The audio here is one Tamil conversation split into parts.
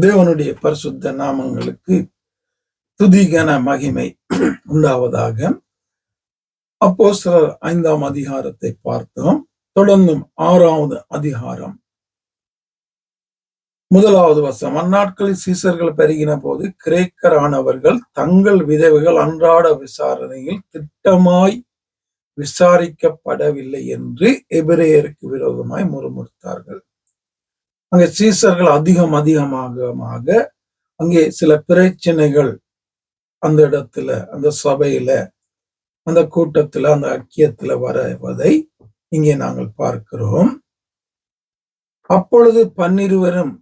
தேவனுடைய பரிசுத்த நாமங்களுக்கு துதிகன மகிமை உண்டாவதாக. அப்போ சிலர் ஐந்தாம் அதிகாரத்தை பார்த்தோம். தொடர்ந்தும் ஆறாவது அதிகாரம். முதலாவது வசம் அந்நாட்களில் சீசர்கள் பெருகின போது கிரேக்கரானவர்கள் தங்கள் விதவைகள் அன்றாட விசாரணையில் திட்டமாய் விசாரிக்கப்படவில்லை என்று எபிரேயருக்கு விரோதமாய் முறுமுறுத்தார்கள். அங்கே சீசர்கள் அதிகம் அதிகமாக அங்கே சில பிரச்சனைகள் அந்த இடத்துல அந்த சபையில அந்த கூட்டத்துல அந்த ஐக்கியத்துல வருவதை இங்கே நாங்கள் பார்க்கிறோம். அப்பொழுது பன்னிருவரும்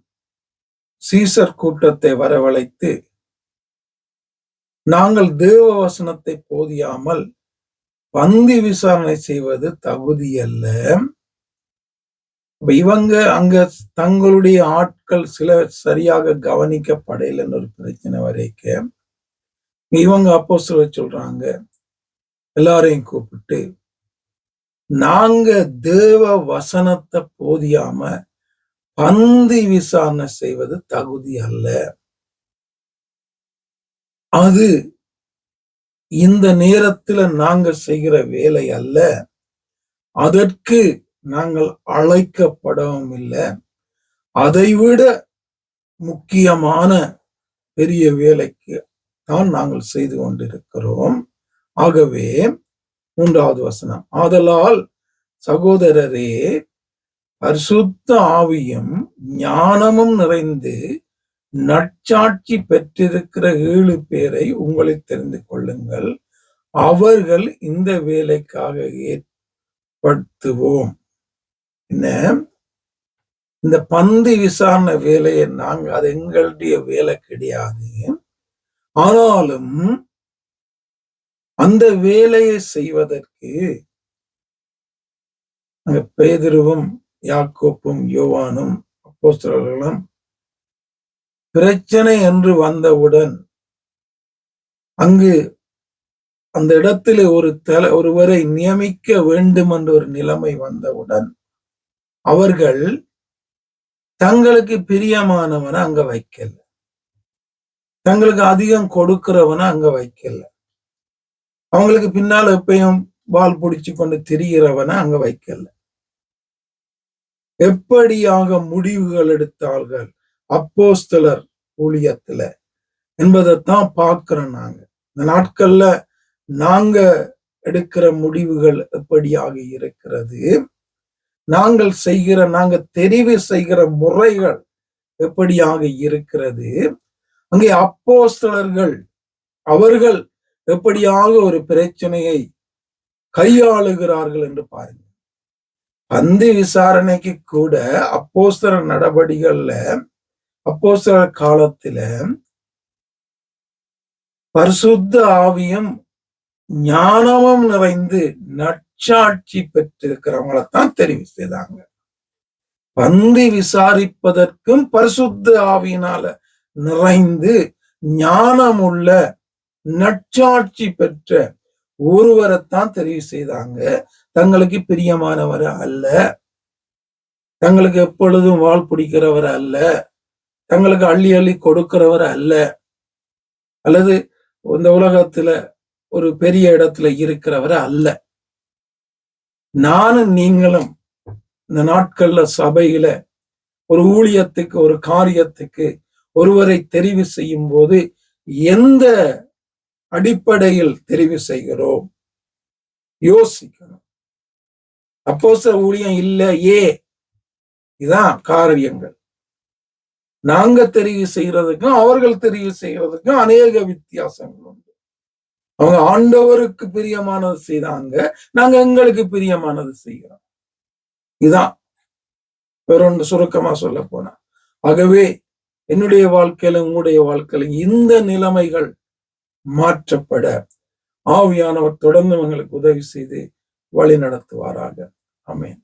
சீசர் கூட்டத்தை வரவழைத்து நாங்கள் தேவ வசனத்தை போதியாமல் பந்தி விசாரணை செய்வது தகுதியல்ல. இவங்க அங்க தங்களுடைய ஆட்கள் சில சரியாக கவனிக்கப்படையிலன்னு ஒரு பிரச்சனை வரைக்கும் இவங்க அப்போ சொல்ல சொல்றாங்க எல்லாரையும் கூப்பிட்டு நாங்க தேவ வசனத்தை போதியாம பந்தி விசாரணை செய்வது தகுதி அல்ல. அது இந்த நேரத்துல நாங்க செய்கிற வேலை அல்ல. அதற்கு நாங்கள் அழைக்கப்படவும் இல்லை. அதைவிட முக்கியமான பெரிய வேலைக்கு தான் நாங்கள் செய்து கொண்டிருக்கிறோம். ஆகவே மூன்றாவது வசனம் ஆதலால் சகோதரரே பரிசுத்த ஆவியும் ஞானமும் நிறைந்து நற்சாட்சி பெற்றிருக்கிற ஏழு பேரை உங்களை தெரிந்து கொள்ளுங்கள். அவர்கள் இந்த வேலைக்காக ஏற்படுத்துவோம். என்ன இந்த பந்து விசாரணை வேலையை நாங்க அது எங்களுடைய வேலை கிடையாது. ஆனாலும் அந்த வேலையை செய்வதற்கு அங்க பேதிருவும் யாக்கோப்பும் யோவானும் அப்போஸ்தலர்களும் பிரச்சனை என்று வந்தவுடன் அங்கு அந்த இடத்துல ஒரு தலை ஒருவரை நியமிக்க வேண்டும் என்ற ஒரு நிலைமை வந்தவுடன் அவர்கள் தங்களுக்கு பிரியமானவனை அங்க வைக்கல. தங்களுக்கு அதிகம் கொடுக்கிறவனை அங்க வைக்கல. அவங்களுக்கு பின்னால் எப்பயும் வால் பிடிச்சு கொண்டு திரிகிறவனை அங்க வைக்கல. எப்படியாக முடிவுகள் எடுத்தார்கள் அப்போஸ்தலர் ஊழியத்துல என்பதைத்தான் பார்க்கிறோம் நாங்க. இந்த நாட்கள்ல நாங்க எடுக்கிற முடிவுகள் எப்படியாக இருக்கிறது? நாங்கள் செய்கிற நாங்க தெரிவு செய்கிற முறைகள் எப்படியாக இருக்கிறது? அங்கே அப்போஸ்தலர்கள் அவர்கள் எப்படியாக ஒரு பிரச்சனையை கையாளுகிறார்கள் என்று பாருங்க பந்தி விசாரணைக்கு கூட அப்போஸ்தர நடவடிகள்ல அப்போஸ்தர காலத்துல பரிசுத்த ஆவியும் ஞானமும் நிறைந்து நற்சாட்சி பெற்றிருக்கிறவங்களைத்தான் தெரிவு செய்தாங்க. பந்தி விசாரிப்பதற்கும் பரிசுத்த ஆவியினால நிறைந்து ஞானமுள்ள நற்சாட்சி பெற்ற ஒருவரைத்தான் தெரிவு செய்தாங்க. தங்களுக்கு பிரியமானவர் அல்ல. தங்களுக்கு எப்பொழுதும் வாழ் பிடிக்கிறவர் அல்ல. தங்களுக்கு அள்ளி அள்ளி கொடுக்கிறவர் அல்ல. அல்லது இந்த உலகத்துல ஒரு பெரிய இடத்துல இருக்கிறவர் அல்ல. நானும் நீங்களும் இந்த நாட்கள்ல சபையில ஒரு ஊழியத்துக்கு ஒரு காரியத்துக்கு ஒருவரை தெரிவு செய்யும் போது எந்த அடிப்படையில் தெரிவு செய்கிறோம்? யோசிக்கணும். அப்போ சில ஊழியம் இல்லை ஏ இதான் காரியங்கள். நாங்க தெரிவு செய்யறதுக்கும் அவர்கள் தெரிவு செய்யறதுக்கும் அநேக வித்தியாசங்கள் உண்டு. அவங்க ஆண்டவருக்கு பிரியமானது செய்தாங்க நாங்க எங்களுக்கு பிரியமானது செய்கிறோம். இதான் வேறொன்று சுருக்கமா சொல்ல போனா. ஆகவே என்னுடைய வாழ்க்கையில உங்களுடைய வாழ்க்கையில இந்த நிலைமைகள் மாற்றப்பட ஆவியானவர் தொடர்ந்து எங்களுக்கு உதவி செய்து வழி நடத்துவாராக. அமேன்